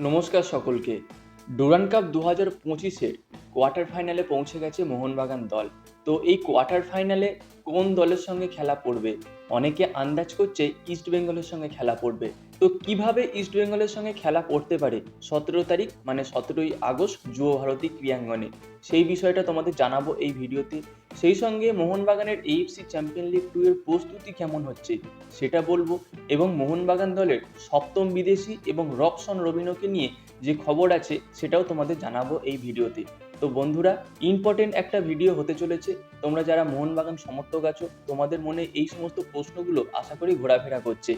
নমস্কার সকলকে। Duran cup দু হাজার পঁচিশের কোয়ার্টার ফাইনালে পৌঁছে গেছে মোহনবাগান দল। তো এই কোয়ার্টার ফাইনালে কোন দলের সঙ্গে খেলা পড়বে? অনেকে আন্দাজ করছে ইস্ট বেঙ্গলের সঙ্গে খেলা পড়বে। তো কীভাবে ইস্ট বেঙ্গলের সঙ্গে খেলা পড়তে পারে? সতেরো তারিখ মানে সতেরোই আগস্ট, যুব ভারতী ক্রিয়াঙ্গনে সেই বিষয়টা তোমাদের জানাব এই ভিডিওতে। সেই সঙ্গে মোহনবাগানের এইএফসি চ্যাম্পিয়ন লিগ টু এর প্রস্তুতি কেমন হচ্ছে, সেটা বলব। এবং মোহনবাগান দলের সপ্তম বিদেশি এবং রবসন রবিনোকে নিয়ে যে খবর আছে, সেটাও তোমাদের জানাব এই ভিডিওতে। তো বন্ধুরা ইম্পর্টেন্ট একটা ভিডিও হতে চলেছে। তোমরা যারা মোহনবাগান সমর্থক আছো, তোমাদের মনে এই সমস্ত প্রশ্নগুলো আশা করি ঘোরাফেরা করছে।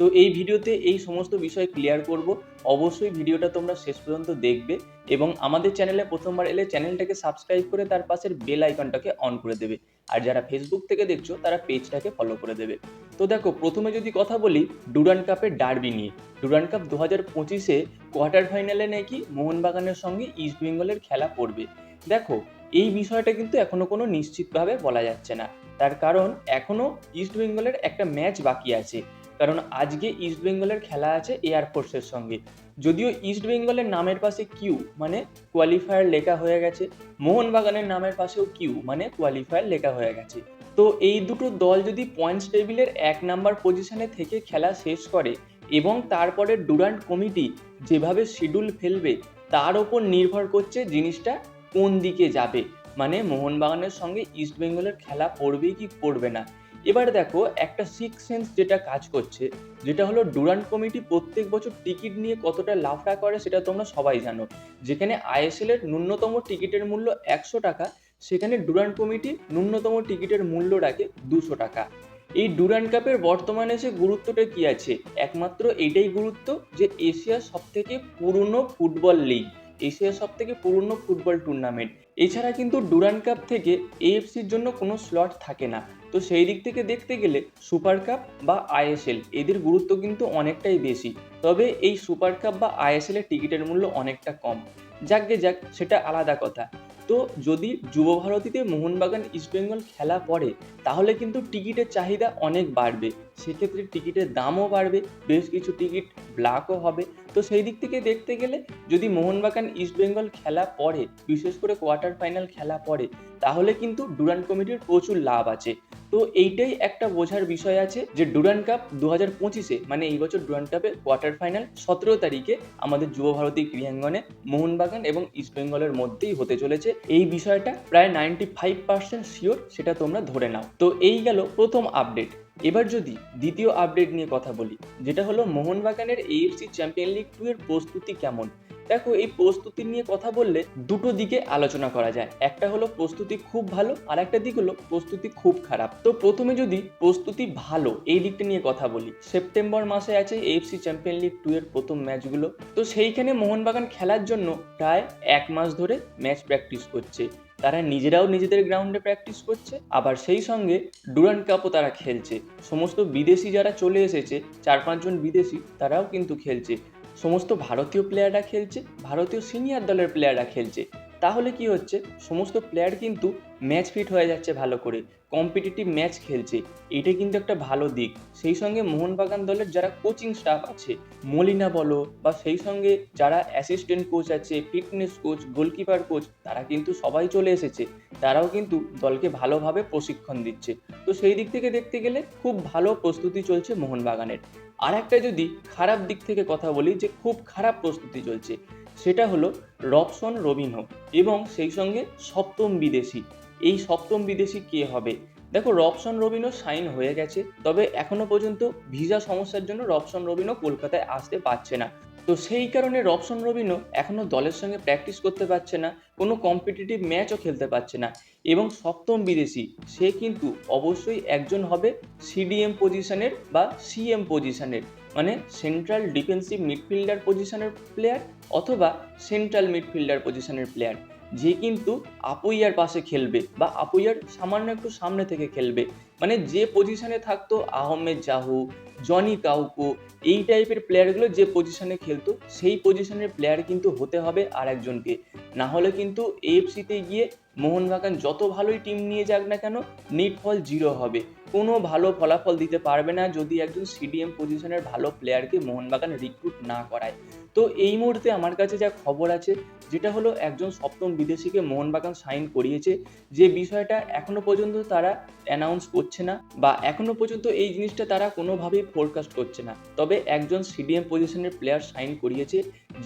তো এই ভিডিওতে এই সমস্ত বিষয় ক্লিয়ার করব। অবশ্যই ভিডিওটা তোমরা শেষ পর্যন্ত দেখবে এবং আমাদের চ্যানেলে প্রথমবার এলে চ্যানেলটাকে সাবস্ক্রাইব করে তার পাশের বেল আইকনটাকে অন করে দেবে। আর যারা ফেসবুক থেকে দেখছ, তারা পেজটাকে ফলো করে দেবে। তো দেখো, প্রথমে যদি কথা বলি ডুরান কাপের ডার্বি নিয়ে। ডুরান কাপ দু হাজার পঁচিশে কোয়ার্টার ফাইনালে নাকি মোহনবাগানের সঙ্গে ইস্ট বেঙ্গলের খেলা পড়বে। দেখো, এই বিষয়টা কিন্তু এখনও কোনো নিশ্চিতভাবে বলা যাচ্ছে না। তার কারণ, এখনও ইস্ট বেঙ্গলের একটা ম্যাচ বাকি আছে। কারণ আজকে ইস্ট বেঙ্গলের খেলা আছে এয়ারফোর্সের সঙ্গে। যদিও ইস্ট বেঙ্গলের নামের পাশে কিউ মানে কোয়ালিফায়ার লেখা হয়ে গেছে, মোহনবাগানের নামের পাশেও কিউ মানে কোয়ালিফায়ার লেখা হয়ে গেছে। তো এই দুটো দল যদি পয়েন্টস টেবিলের এক নাম্বার পজিশনে থেকে খেলা শেষ করে, এবং তারপরে ডুরান্ট কমিটি যেভাবে শিডিউল ফেলবে, তার ওপর নির্ভর করছে জিনিসটা কোন দিকে যাবে। মানে মোহনবাগানের সঙ্গে ইস্ট বেঙ্গলের খেলা পড়বে কি পড়বে না। এবার দেখো, একটা সিক্স সেন্স যেটা কাজ করছে, যেটা হলো ডুরান্ট কমিটি প্রত্যেক বছর টিকিট নিয়ে কতটা লাফড়া করে সেটা তোমরা সবাই জানো। যেখানে আইএসএল এর ন্যূনতম টিকিটের মূল্য একশো টাকা, সেখানে ডুরান্ট কমিটি ন্যূনতম টিকিটের মূল্য রাখে দুশো টাকা। এই ডুরান্ট কাপের বর্তমানে সে গুরুত্বটা কি আছে? একমাত্র এটাই গুরুত্ব যে এশিয়ার সব থেকে পুরনো ফুটবল লিগ এশিয়ার সব থেকে পুরনো ফুটবল টুর্নামেন্ট এছাড়া কিন্তু ডুরান কাপ থেকে এএফসির জন্য কোনো স্লট থাকে না। তো সেই দিক থেকে দেখতে গেলে সুপার কাপ বা আইএসএল এদের গুরুত্ব কিন্তু অনেকটাই বেশি। তবে এই সুপার কাপ বা আইএসএল এর টিকিটের মূল্য অনেকটা কম। যাকে যাক, সেটা আলাদা কথা। তো যদি যুব ভারতীতে মোহনবাগান ইস্টবেঙ্গল খেলা পড়ে, তাহলে কিন্তু টিকিটের চাহিদা অনেক বাড়বে। সেক্ষেত্রে টিকিটের দামও বাড়বে, বেশ কিছু টিকিট ব্ল্যাকও হবে। তো সেই দিক থেকে দেখতে গেলে, যদি মোহনবাগান ইস্টবেঙ্গল খেলা পড়ে, বিশেষ করে কোয়ার্টার ফাইনাল খেলা পড়ে, তাহলে কিন্তু ডুরান্ট কমিটির প্রচুর লাভ আছে। তো এইটাই একটা বোঝার বিষয় আছে যে ডুরান্ট কাপ দু হাজার পঁচিশে মানে এই বছর ডুরান্ট কাপের কোয়ার্টার ফাইনাল সতেরো তারিখে আমাদের যুব ভারতী ক্রীড়াঙ্গনে মোহনবাগান এবং ইস্টবেঙ্গলের মধ্যেই হতে চলেছে। এই বিষয়টা প্রায় নাইনটি ফাইভ পার্সেন্ট শিওর সেটা তোমরা ধরে নাও। তো এই গেল প্রথম আপডেট এবার যদি দ্বিতীয় আপডেট নিয়ে কথা বলি, যেটা হলো মোহনবাগানের এএফসি চ্যাম্পিয়ন লিগ টু এর প্রস্তুতি কেমন? দেখো, এই প্রস্তুতি নিয়ে কথা বললে দুটো দিকে আলোচনা করা যায়। একটা হলো প্রস্তুতি খুব ভালো আর একটা দিক হলো প্রস্তুতি খুব খারাপ। তো প্রথমে যদি প্রস্তুতি ভালো, এই দিকটা নিয়ে কথা বলি। সেপ্টেম্বর মাসে আছে এএফসি চ্যাম্পিয়ন লিগ টু এর প্রথম ম্যাচগুলো। তো সেইখানে মোহনবাগান খেলার জন্য প্রায় এক মাস ধরে ম্যাচ প্র্যাকটিস করছে। তারা নিজেরাও নিজেদের গ্রাউন্ডে প্র্যাকটিস করছে। আবার সেই সঙ্গে ডুরান্ট কাপও তারা খেলছে। সমস্ত বিদেশি যারা চলে এসেছে, চার পাঁচজন বিদেশি, তারাও কিন্তু খেলছে। সমস্ত ভারতীয় প্লেয়াররা খেলছে ভারতীয় সিনিয়র দলের প্লেয়াররা খেলছে। তাহলে কি হচ্ছে? সমস্ত প্লেয়ার কিন্তু ম্যাচ ফিট হয়ে যাচ্ছে ভালো করে। কম্পিটিটিভ ম্যাচ খেলছে। এটা কিন্তু একটা ভালো দিক। সেই সঙ্গে মোহনবাগান দলের যারা কোচিং স্টাফ আছে, মলিনা বলো বা সেই সঙ্গে যারা অ্যাসিস্ট্যান্ট কোচ আছে ফিটনেস কোচ গোলকিপার কোচ তারা কিন্তু সবাই চলে এসেছে। তারাও কিন্তু দলকে ভালোভাবে প্রশিক্ষণ দিচ্ছে। তো সেই দিক থেকে দেখতে গেলে খুব ভালো প্রস্তুতি চলছে মোহনবাগানের। আর একটা যদি খারাপ দিক থেকে কথা বলি যে খুব খারাপ প্রস্তুতি চলছে। সেটা হলো রবসন রবিনহো এবং সেই সঙ্গে সপ্তম বিদেশি। এই সপ্তম বিদেশি কে হবে? দেখো, রবসন রবিনও সাইন হয়ে গেছে, তবে এখনও পর্যন্ত ভিসা সমস্যার জন্য রবসন রবিনও কলকাতায় আসতে পারছে না। তো সেই কারণে রবসন রবিনও এখনও দলের সঙ্গে প্র্যাকটিস করতে পারছে না, কোনো কম্পিটিটিভ ম্যাচও খেলতে পারছে না। এবং সপ্তম বিদেশি, সে কিন্তু অবশ্যই একজন হবে সিডিএম পজিশনের বা সিএম পজিশনের মানে সেন্ট্রাল ডিফেন্সিভ মিডফিল্ডার পজিশনের প্লেয়ার অথবা সেন্ট্রাল মিডফিল্ডার পজিশনের প্লেয়ার যে কিন্তু আপুইয়ার পাশে খেলবে বা আপুইয়ার সামান্য একটু সামনে থেকে খেলবে। মানে যে পজিশনে থাকতো আহমেদ জাহু, জনি কাউকো, এই টাইপের প্লেয়ারগুলো যে পজিশনে খেলতো, সেই পজিশনের প্লেয়ার কিন্তু হতে হবে আর একজনকে না হলে কিন্তু এএফসিতে গিয়ে মোহনবাগান যত ভালোই টিম নিয়ে যাক না কেন নিট ফল জিরো হবে। কোনো ভালো ফলাফল দিতে পারবে না যদি একজন সিডিএম পজিশনের ভালো প্লেয়ারকে মোহনবাগান রিক্রুট না করায়। তো এই মুহূর্তে আমার কাছে যা খবর আছে, যেটা হলো একজন সপ্তম বিদেশিকে মোহনবাগান সাইন করিয়েছে, যে বিষয়টা এখনও পর্যন্ত তারা অ্যানাউন্স করছে না বা এখনও পর্যন্ত এই জিনিসটা তারা কোনোভাবেই ফোরকাস্ট করছে না। তবে একজন সিডিএম পজিশনের প্লেয়ার সাইন করিয়েছে,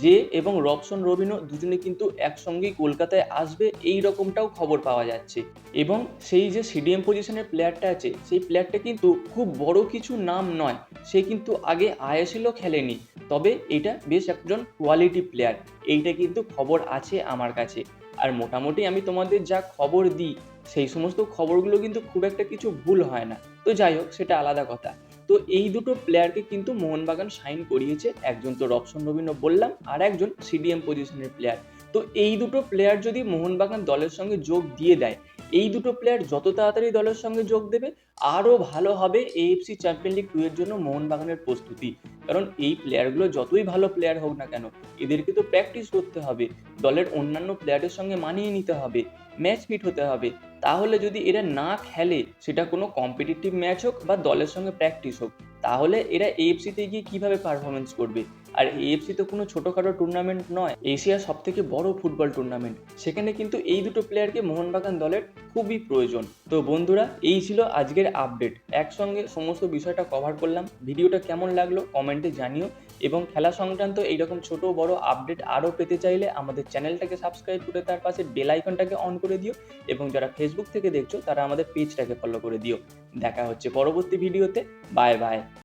যে এবং রবসন রবিনো দুজনে কিন্তু একসঙ্গেই কলকাতায় আসবে, এই রকমটাও খবর পাওয়া যাচ্ছে। এবং সেই যে সিডিএম পজিশনের প্লেয়ারটা আছে, সেই প্লেয়ারটা কিন্তু খুব বড় কিছু নাম নয়, সে কিন্তু আগে আইএসএলও খেলেনি। তবে এটা বেশ একজন কোয়ালিটি প্লেয়ার এইটা কিন্তু খবর আছে আমার কাছে। আর মোটামুটি আমি তোমাদের যা খবর দিই, সেই সমস্ত খবরগুলো কিন্তু খুব একটা কিছু ভুল হয় না। তো যাই হোক, সেটা আলাদা কথা। তো এই দুটো প্লেয়ারকে কিন্তু মোহনবাগান সাইন করিয়েছে। একজন তো রবসন রবীন্দ্র বললাম, আর একজন সিডিএম পজিশনের প্লেয়ার তো এই দুটো প্লেয়ার যদি মোহনবাগান দলের সঙ্গে যোগ দিয়ে দেয় এই দুটো প্লেয়ার যত তাড়াতাড়ি দলের সঙ্গে যোগ দেবে, আরও ভালো হবে এএফসি চ্যাম্পিয়ন লিগ টু এর জন্য মোহনবাগানের প্রস্তুতি। কারণ এই প্লেয়ারগুলো যতই ভালো প্লেয়ার হোক না কেন, এদেরকে তো প্র্যাকটিস করতে হবে। দলের অন্যান্য প্লেয়ারের সঙ্গে মানিয়ে নিতে হবে ম্যাচ ফিট হতে হবে। তাহলে যদি এরা না খেলে, সেটা কোনো কম্পিটিটিভ ম্যাচ হোক বা দলের সঙ্গে প্র্যাকটিস হোক, তাহলে এরা এএফসিতে গিয়ে কীভাবে পারফরমেন্স করবে? আর এএফসি তো কোনো ছোটোখাটো টুর্নামেন্ট নয়। এশিয়ার সব থেকে বড় ফুটবল টুর্নামেন্ট সেখানে কিন্তু এই দুটো প্লেয়ারকে মোহনবাগান দলের খুবই প্রয়োজন। তো বন্ধুরা, এই ছিল আজকের আপডেট একসঙ্গে সমস্ত বিষয়টা কভার করলাম। ভিডিওটা কেমন লাগল কমেন্টে জানিও। এবং খেলা সংক্রান্ত এইরকম ছোট বড় আপডেট আরও পেতে চাইলে আমাদের চ্যানেলটাকে সাবস্ক্রাইব করে তার পাশে বেল আইকনটাকে অন করে দিও। এবং যারা ফেসবুক থেকে দেখছ, তারা আমাদের পেজটাকে ফলো করে দিও। দেখা হচ্ছে পরবর্তী ভিডিওতে বাই বাই